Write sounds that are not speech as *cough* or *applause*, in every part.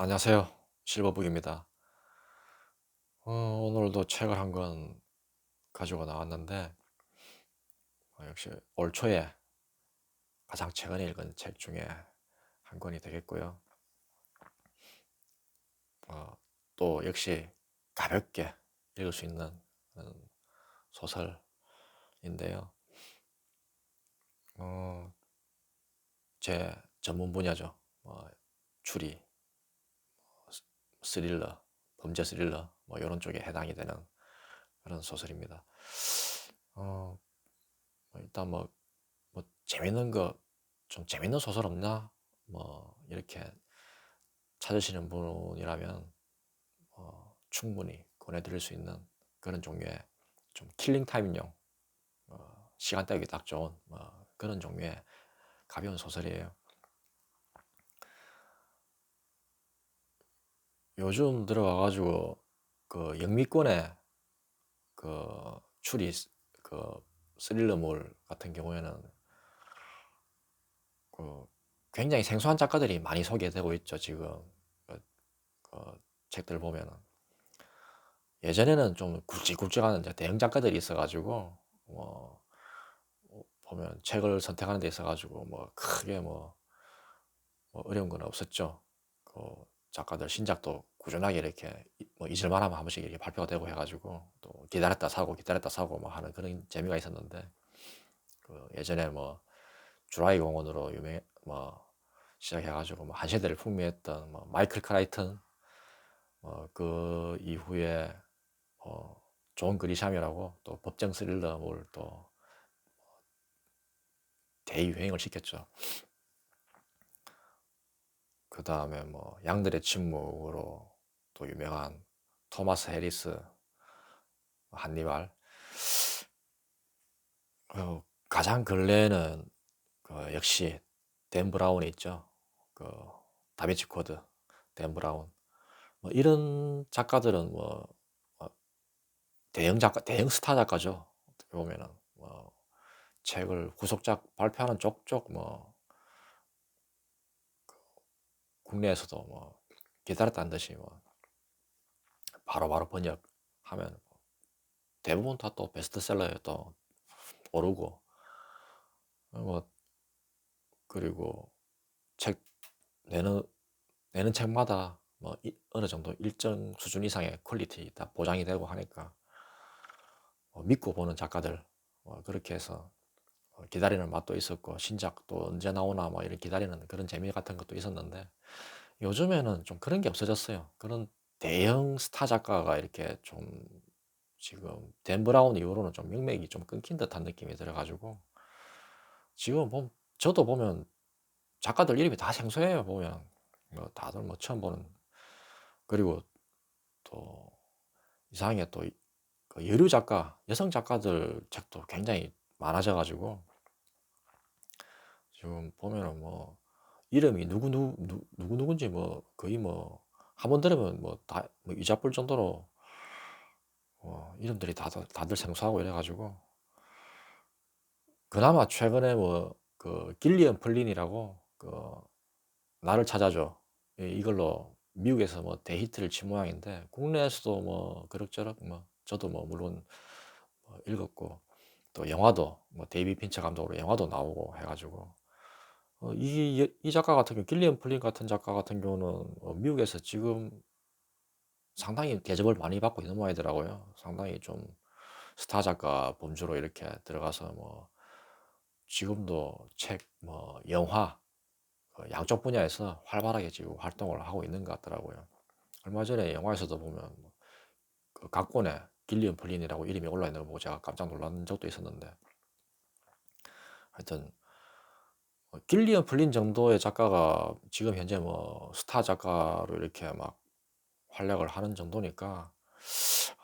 안녕하세요. 실버북입니다. 어, 오늘도 책을 한 권 가지고 나왔는데, 어, 역시 올 초에 가장 최근에 읽은 책 중에 한 권이 되겠고요. 어, 또 역시 가볍게 읽을 수 있는 그런 소설인데요. 어, 제 전문 분야죠. 뭐, 추리, 스릴러, 범죄 스릴러, 뭐 이런 쪽에 해당이 되는 그런 소설입니다. 어, 뭐 일단 뭐, 뭐 재밌는 거, 좀 재밌는 소설 없나? 뭐 이렇게 찾으시는 분이라면 어, 충분히 권해드릴 수 있는 그런 종류의 좀 킬링 타임용 어, 시간 때우기 딱 좋은 뭐 그런 종류의 가벼운 소설이에요. 요즘 들어와가지고 그 영미권의 그 추리 그 스릴러물 같은 경우에는 그 굉장히 생소한 작가들이 많이 소개되고 있죠 지금 그, 그 책들 보면은 예전에는 좀 굵직굵직한 대형 작가들이 있어가지고 뭐 보면 책을 선택하는 데 있어가지고 뭐 크게 뭐, 뭐 어려운 건 없었죠. 그 작가들 신작도 꾸준하게 이렇게 뭐 잊을만 하면 한 번씩 이렇게 발표가 되고 해가지고 또 기다렸다 사고 기다렸다 사고 뭐 하는 그런 재미가 있었는데 그 예전에 뭐 주라이 공원으로 유명 뭐 시작해가지고 뭐한 세대를 풍미했던 뭐 마이클 크라이튼 뭐 그 이후에 어, 존 그리샴이라고 또 법정 스릴러물 또 대유행을 시켰죠. 그 다음에 뭐 양들의 침묵으로 또 유명한 토마스 해리스, 한니발. 어, 가장 근래에는 그 역시 댄 브라운이 있죠. 그 다비치 코드, 댄 브라운. 뭐 이런 작가들은 뭐, 뭐 대형 작가, 대형 스타 작가죠. 어떻게 보면은 뭐 책을 후속작 발표하는 쪽쪽 뭐 국내에서도 뭐 기다렸다는 듯이 뭐 바로 바로 번역하면 대부분 다 또 베스트셀러에 또 오르고 뭐 그리고 책 내는 내는 책마다 뭐 어느 정도 일정 수준 이상의 퀄리티 다 보장이 되고 하니까 뭐 믿고 보는 작가들 뭐 그렇게 해서 어, 기다리는 맛도 있었고 신작 또 언제 나오나 뭐 이렇게 기다리는 그런 재미 같은 것도 있었는데 요즘에는 좀 그런 게 없어졌어요. 그런 대형 스타 작가가 이렇게 좀 지금 댄 브라운 이후로는 좀 명맥이 좀 끊긴 듯한 느낌이 들어가지고 지금 보면 저도 보면 작가들 이름이 다 생소해요 보면 뭐 다들 뭐 처음 보는 그리고 또 이상하게 또 그 여류 작가 여성 작가들 책도 굉장히 많아져가지고 지금 보면은 뭐 이름이 누구 누구 누구 누군지 뭐 거의 뭐 한 번 들으면 뭐 다 뭐 이자뿔 정도로 어, 이름들이 다들 다들 생소하고 이래가지고. 그나마 최근에 뭐 그 길리언 플린이라고 그 나를 찾아줘. 이걸로 미국에서 뭐 대히트를 친 모양인데 국내에서도 뭐 그럭저럭 뭐 저도 뭐 물론 뭐 읽었고 또 영화도 뭐 데이비 핀처 감독으로 영화도 나오고 해가지고 어, 이, 이 작가 같은 경우 길리언 플린 같은 작가 같은 경우는 어, 미국에서 지금 상당히 대접을 많이 받고 있는 모양이더라고요. 상당히 좀 스타 작가 범주로 이렇게 들어가서 뭐 지금도 책, 뭐 영화 그 양쪽 분야에서 활발하게 지금 활동을 하고 있는 것 같더라고요. 얼마 전에 영화에서도 보면 뭐 그 각본에 길리언 플린이라고 이름이 올라 있는 거 보고 제가 깜짝 놀란 적도 있었는데 하여튼 뭐 길리언 플린 정도의 작가가 지금 현재 뭐 스타 작가로 이렇게 막 활약을 하는 정도니까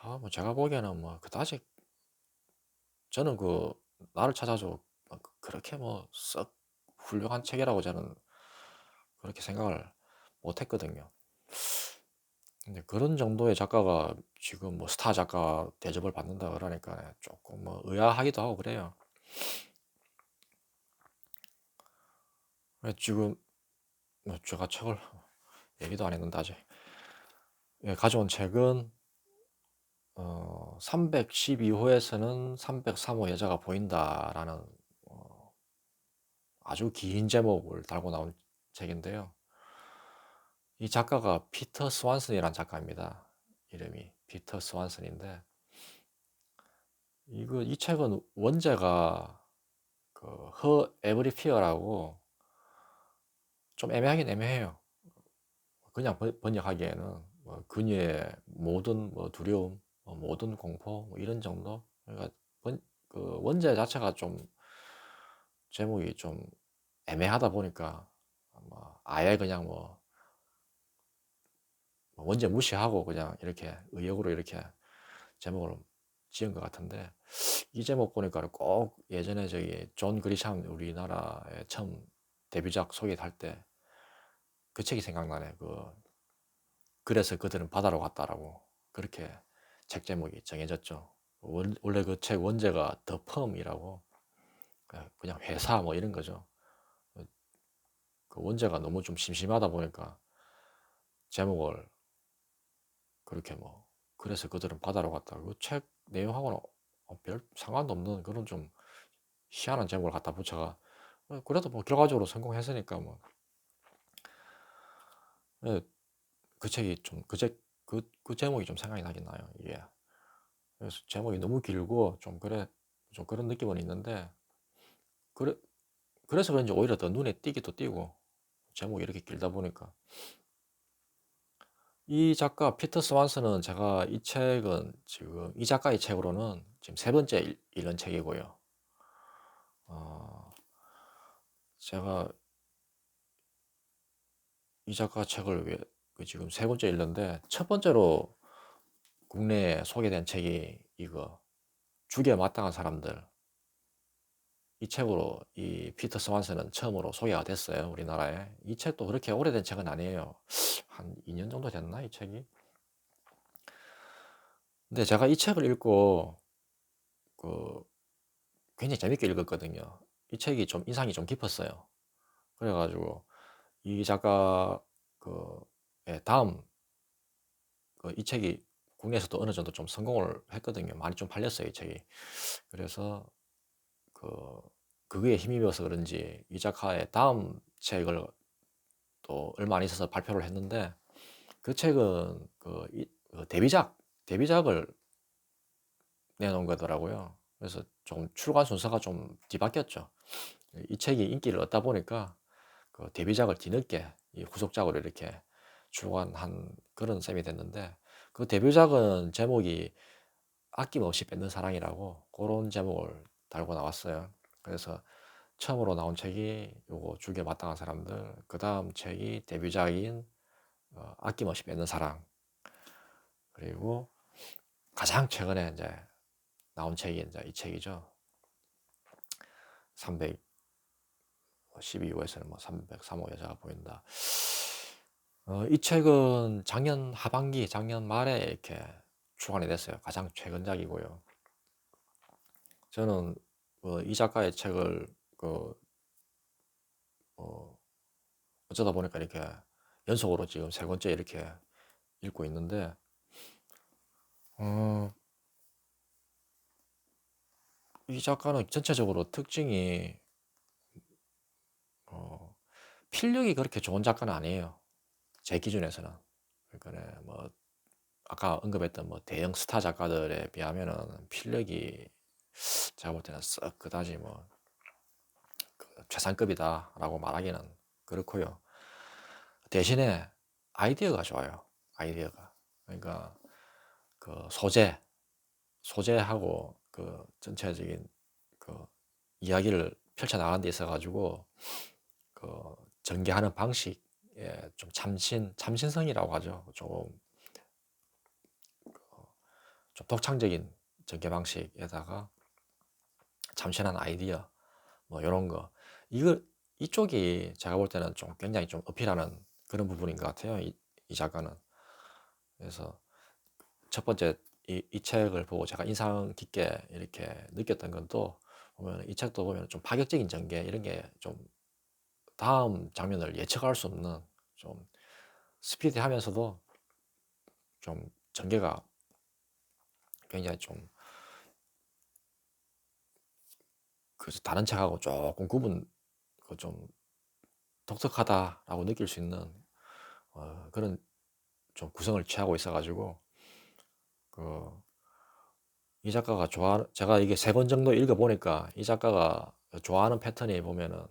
아 뭐 제가 보기에는 뭐 그다지 저는 그 나를 찾아줘 그렇게 뭐 썩 훌륭한 책이라고 저는 그렇게 생각을 못 했거든요. 근데 그런 정도의 작가가 지금 뭐 스타 작가 대접을 받는다 그러니까 조금 뭐 의아하기도 하고 그래요. 지금 뭐 제가 책을 얘기도 안 했는데 아직. 예, 가져온 책은 어, 312호에서는 303호 여자가 보인다라는 어, 아주 긴 제목을 달고 나온 책인데요. 이 작가가 피터 스완슨이라는 작가입니다. 이름이 피터 스완슨인데 이거 이 책은 원제가 그 허 에브리 피어라고 좀 애매하긴 애매해요. 그냥 번역하기에는 뭐 그녀의 모든 뭐 두려움, 뭐 모든 공포 뭐 이런 정도. 그러니까 번, 그 원제 자체가 좀 제목이 좀 애매하다 보니까 뭐 아예 그냥 뭐, 뭐 원제 무시하고 그냥 이렇게 의역으로 이렇게 제목을 지은 것 같은데 이 제목 보니까 꼭 예전에 저기 존 그리샴 우리나라에 처음 데뷔작 소개할 때 그 책이 생각나네. 그 그래서 그들은 바다로 갔다라고 그렇게 책 제목이 정해졌죠. 원, 원래 그 책 원제가 더 펌이라고 그냥 회사 뭐 이런 거죠. 그 원제가 너무 좀 심심하다 보니까 제목을 그렇게 뭐 그래서 그들은 바다로 갔다. 그 책 내용하고는 어, 별 상관도 없는 그런 좀 희한한 제목을 갖다 붙여가 어, 그래도 뭐 결과적으로 성공했으니까 뭐 예, 그 책이 좀 그 책 그 그 제목이 좀 생각이 나긴 나요. 이게 그래서 제목이 너무 길고 좀 그래 좀 그런 느낌은 있는데 그래 그래서 그런지 오히려 더 눈에 띄기도 띄고 제목이 이렇게 길다 보니까 이 작가 피터 스완슨은 제가 이 책은 지금 이 작가의 책으로는 지금 세 번째 읽은 책이고요. 어, 제가 이 작가 책을 왜, 그 지금 세 번째 읽는데 첫 번째로 국내에 소개된 책이 이거 죽여 마땅한 사람들. 이 책으로 이 피터 스완슨은 처음으로 소개가 됐어요 우리나라에. 이 책도 그렇게 오래된 책은 아니에요. 한 2년 정도 됐나 이 책이? 근데 제가 이 책을 읽고 그 굉장히 재밌게 읽었거든요 이 책이 좀 인상이 좀 깊었어요 그래가지고 이 작가 그 예, 다음 그 이 책이 국내에서도 어느 정도 좀 성공을 했거든요 많이 좀 팔렸어요 이 책이 그래서 그 그거에 힘입어서 그런지 이 작가의 다음 책을 또 얼마 안 있어서 발표를 했는데 그 책은 그, 이, 그 데뷔작 데뷔작을 내놓은 거더라고요. 그래서 좀 출간 순서가 좀 뒤바뀌었죠. 이 책이 인기를 얻다 보니까 그 데뷔작을 뒤늦게 이 후속작으로 이렇게 출간한 그런 셈이 됐는데 그 데뷔작은 제목이 아낌없이 뺏는 사랑이라고 그런 제목을 달고 나왔어요. 그래서 처음으로 나온 책이 요거 죽여 마땅한 사람들 그 다음 책이 데뷔작인 어, 아낌없이 뺏는 사랑 그리고 가장 최근에 이제 나온 책이 이제 이 책이죠 312호에서는 뭐 303호 여자가 보인다. 어, 이 책은 작년 하반기 작년 말에 이렇게 출간이 됐어요. 가장 최근작이고요. 저는 그이 작가의 책을 그 어, 어쩌다 보니까 이렇게 연속으로 지금 세 번째 이렇게 읽고 있는데 어, 이 작가는 전체적으로 특징이 어, 필력이 그렇게 좋은 작가는 아니에요. 제 기준에서는. 그러니까 뭐 아까 언급했던 뭐 대형 스타 작가들에 비하면은 필력이 제가 볼 때는 썩 그다지 뭐 최상급이다라고 말하기는 그렇고요. 대신에 아이디어가 좋아요. 아이디어가. 그러니까 그 소재, 소재하고 그 전체적인 그 이야기를 펼쳐 나가는 데 있어 가지고 그 전개하는 방식에 좀 참신, 참신성이라고 하죠. 좀, 그좀 독창적인 전개 방식에다가 참신한 아이디어 뭐 이런 거 이거 이쪽이 제가 볼 때는 좀 굉장히 좀 어필하는 그런 부분인 것 같아요. 이, 이 작가는. 그래서 첫 번째 이, 이 책을 보고 제가 인상 깊게 이렇게 느꼈던 건또 보면 이 책도 보면 좀 파격적인 전개 이런 게 좀 다음 장면을 예측할 수 없는 좀 스피디하면서도 좀 전개가 굉장히 좀그 다른 책하고 조금 구분 그좀 독특하다라고 느낄 수 있는 어, 그런 좀 구성을 취하고 있어가지고 그 이 작가가 좋아 제가 이게 세 권 정도 읽어 보니까 이 작가가 좋아하는 패턴이 보면은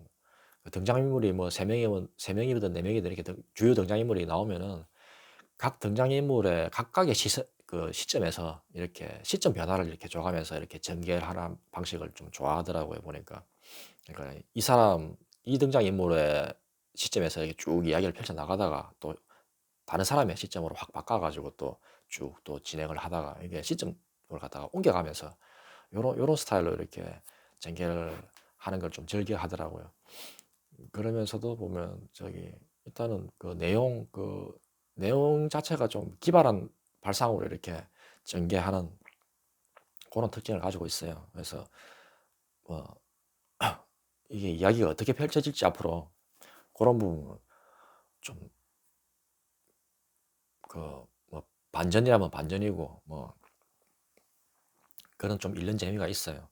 그 등장인물이 뭐 세 명이면 세 명이든 네 명이든 이렇게 등- 주요 등장인물이 나오면은 각 등장인물의 각각의 시선 그 시점에서 이렇게 시점 변화를 이렇게 줘가면서 이렇게 전개하는 방식을 좀 좋아하더라고요 보니까. 그러니까 이 사람 이 등장인물의 시점에서 이렇게 쭉 이야기를 펼쳐 나가다가 또 다른 사람의 시점으로 확 바꿔가지고 또 쭉 또 진행을 하다가 이게 시점을 갖다가 옮겨가면서 요런 요런 스타일로 이렇게 전개를 하는 걸 좀 즐겨 하더라고요. 그러면서도 보면 저기 일단은 그 내용 그 내용 자체가 좀 기발한 발상으로 이렇게 전개하는 그런 특징을 가지고 있어요. 그래서 뭐 *clears throat* 이게 이야기가 어떻게 펼쳐질지 앞으로 그런 부분 좀그 뭐 반전이라면 반전이고 뭐 그런 좀 읽는 재미가 있어요.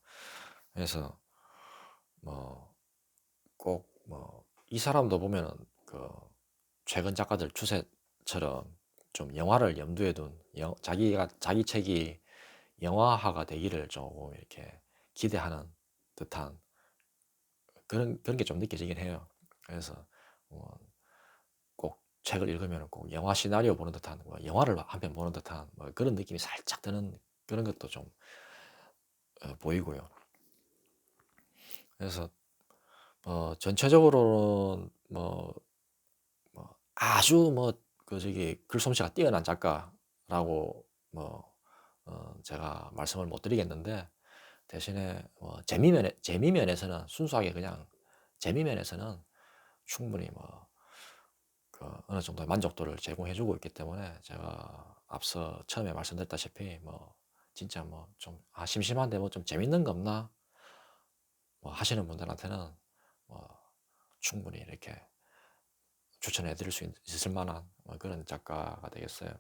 그래서 뭐 꼭 뭐 이 사람도 보면은 그 최근 작가들 추세처럼 좀 영화를 염두에 둔 영, 자기가 자기 책이 영화화가 되기를 조금 이렇게 기대하는 듯한 그런 그런 게 좀 느껴지긴 해요. 그래서 뭐꼭 책을 읽으면 꼭 영화 시나리오 보는 듯한 뭐 영화를 한 편 보는 듯한 뭐 그런 느낌이 살짝 드는 그런 것도 좀 어, 보이고요. 그래서 어, 전체적으로는 뭐, 뭐 아주 뭐 그 저기 글솜씨가 뛰어난 작가라고 뭐 어, 제가 말씀을 못 드리겠는데 대신에 뭐 재미면에 재미면에서는 순수하게 그냥 재미면에서는 충분히 뭐 그 어느 정도의 만족도를 제공해주고 있기 때문에 제가 앞서 처음에 말씀드렸다시피 뭐 진짜 뭐 좀 아 심심한데 뭐 좀 재밌는 거 없나 뭐 하시는 분들한테는 뭐 충분히 이렇게 추천해 드릴 수 있, 을 만한 뭐 그런 작가가 되겠어요.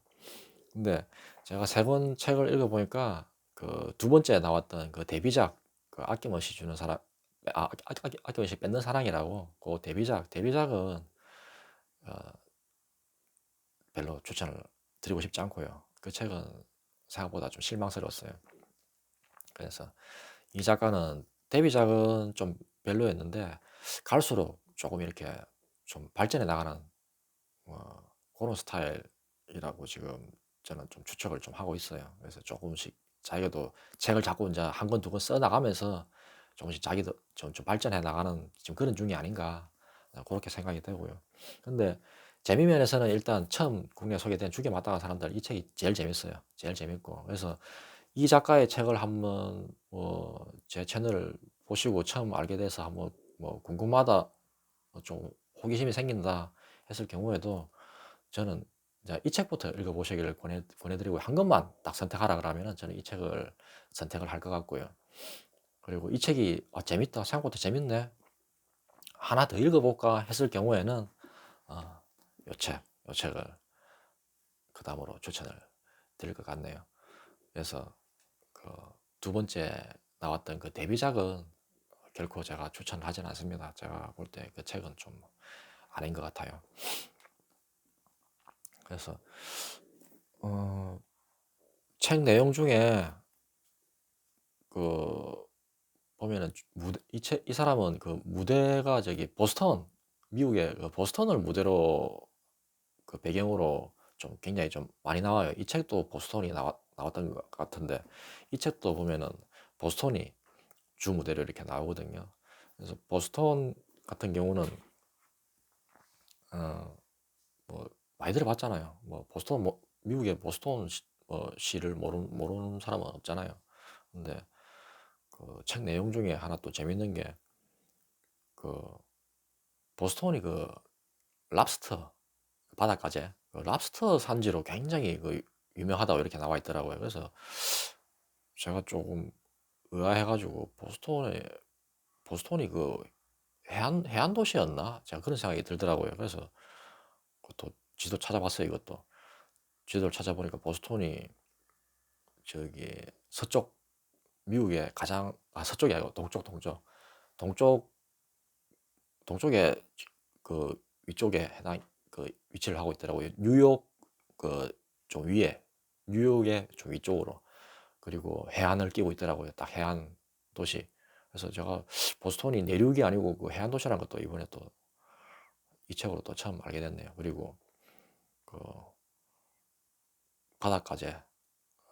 근데 제가 세 권 책을 읽어 보니까 그 두 번째 나왔던 그 데뷔작 그 아낌없이 주는 사람 아, 아, 아, 아낌없이 뺏는 사랑이라고 그 데뷔작 데뷔작은 어, 별로 추천을 드리고 싶지 않고요. 그 책은 생각보다 좀 실망스러웠어요. 그래서 이 작가는 데뷔작은 좀 별로였는데 갈수록 조금 이렇게 좀 발전해 나가는 어, 그런 스타일이라고 지금 저는 좀 추측을 좀 하고 있어요. 그래서 조금씩 자기도 책을 자꾸 이제 한 권, 두 권 써 나가면서 조금씩 자기도 좀, 좀 발전해 나가는 지금 그런 중이 아닌가 그렇게 생각이 되고요. 근데 재미 면에서는 일단 처음 국내 소개된 죽여 맞다가 사람들 이 책이 제일 재밌어요. 제일 재밌고 그래서 이 작가의 책을 한번 뭐 제 채널을 보시고 처음 알게 돼서 한번 뭐 궁금하다 좀 호기심이 생긴다 했을 경우에도 저는 이 책부터 읽어보시기를 권해, 권해드리고 한 것만 딱 선택하라 그러면 저는 이 책을 선택을 할 것 같고요. 그리고 이 책이 아, 재밌다 생각보다 재밌네 하나 더 읽어볼까 했을 경우에는 어, 요 책, 요 책을 그 다음으로 추천을 드릴 것 같네요. 그래서 그 두 번째 나왔던 그 데뷔작은 결코 제가 추천을 하진 않습니다. 제가 볼 때 그 책은 좀 아닌 것 같아요. 그래서 어, 책 내용 중에 그 보면은 무대 이 책 이 사람은 그 무대가 저기 보스턴 미국의 그 보스턴을 무대로 그 배경으로 좀 굉장히 좀 많이 나와요. 이 책도 보스턴이 나왔, 나왔던 것 같은데 이 책도 보면은 보스턴이 주 무대로 이렇게 나오거든요. 그래서 보스턴 같은 경우는 어, 뭐 많이 들어봤잖아요. 뭐 보스턴 뭐 미국의 보스턴 시, 뭐 시를 모르는, 모르는 사람은 없잖아요. 근데 그 책 내용 중에 하나 또 재밌는 게그 보스턴이 그 랍스터 바닷가재 그 랍스터 산지로 굉장히 그 유명하다고 이렇게 나와 있더라고요. 그래서 제가 조금 의아해가지고 보스턴에 보스턴이 그 해안 해안 도시였나? 제가 그런 생각이 들더라고요. 그래서 그것도 지도 찾아봤어요 이것도 지도를 찾아보니까 보스턴이 저기 서쪽 미국의 가장 아 서쪽이 아니고 동쪽 동쪽 동쪽 동쪽에 그 위쪽에 해당 그 위치를 하고 있더라고요. 뉴욕 그 좀 위에 뉴욕의 좀 위쪽으로 그리고 해안을 끼고 있더라고요. 딱 해안 도시. 그래서 제가 보스턴이 내륙이 아니고 그 해안 도시라는 것도 이번에 또 이 책으로 또 처음 알게 됐네요. 그리고 그 바닷가재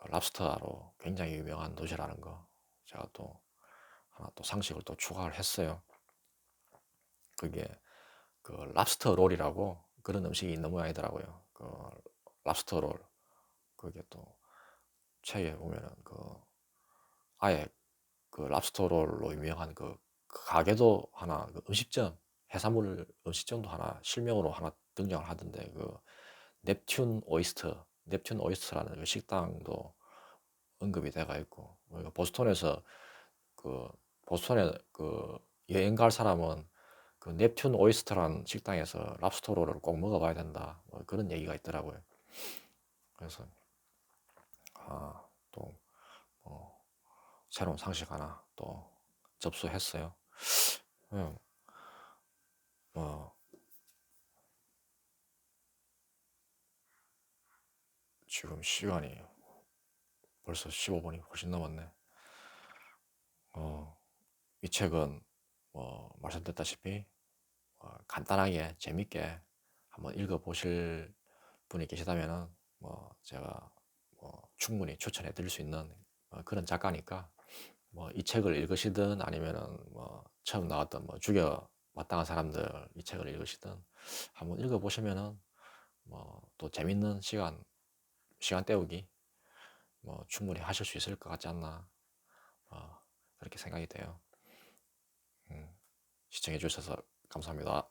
랍스터로 굉장히 유명한 도시라는 거 제가 또 하나 또 상식을 또 추가를 했어요. 그게 그 랍스터 롤이라고 그런 음식이 있는 모양이더라고요. 그 랍스터 롤 그게 또 책에 보면은 그 아예 그 랍스터 롤로 유명한 그, 그 가게도 하나 그 음식점 해산물 음식점도 하나 실명으로 하나 등장을 하던데 그 넵튠 오이스터 넵튠 오이스터라는 그 식당도 언급이 돼가 있고 그러니까 보스턴에서 그 보스턴에 그 여행 갈 사람은 그 넵튠 오이스터라는 식당에서 랍스터 롤을 꼭 먹어봐야 된다 뭐 그런 얘기가 있더라고요. 그래서 아, 또 뭐, 새로운 상식 하나 또 접수했어요. 음, 뭐 지금 시간이 벌써 15분이 훨씬 넘었네. 어, 이 책은 뭐 말씀드렸다시피 어, 간단하게 재밌게 한번 읽어보실 분이 계시다면은 뭐 제가 뭐 충분히 추천해 드릴 수 있는 뭐 그런 작가니까 뭐 이 책을 읽으시든 아니면은 뭐 처음 나왔던 뭐 죽여 마땅한 사람들 이 책을 읽으시든 한번 읽어보시면은 뭐 또 재밌는 시간 시간 때우기 뭐 충분히 하실 수 있을 것 같지 않나 어, 그렇게 생각이 돼요. 음, 시청해 주셔서 감사합니다.